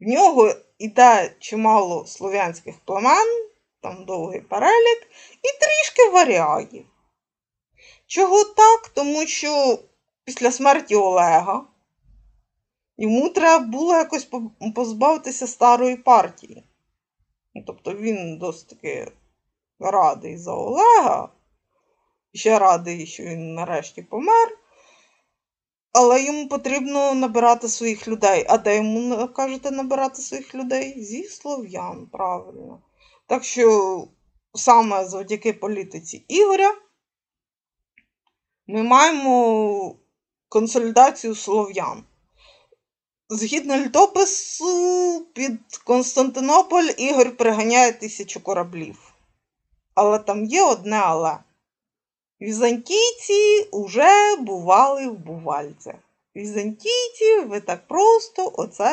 В нього йде чимало слов'янських племен, там довгий перелік, і трішки варягів. Чого так? Тому що після смерті Олега йому треба було якось позбавитися старої партії. Ну, Тобто він досить таки радий за Олега, ще радий, що він нарешті помер. Але йому потрібно набирати своїх людей. А де йому кажете набирати своїх людей? Зі слов'ян, правильно. Так що саме завдяки політиці Ігоря ми маємо консолідацію слов'ян. Згідно літопису, під Константинополь Ігор приганяє тисячу кораблів. Але там є одне але. Візантійці уже бували в Бувальцях. Візантійці ви так просто оце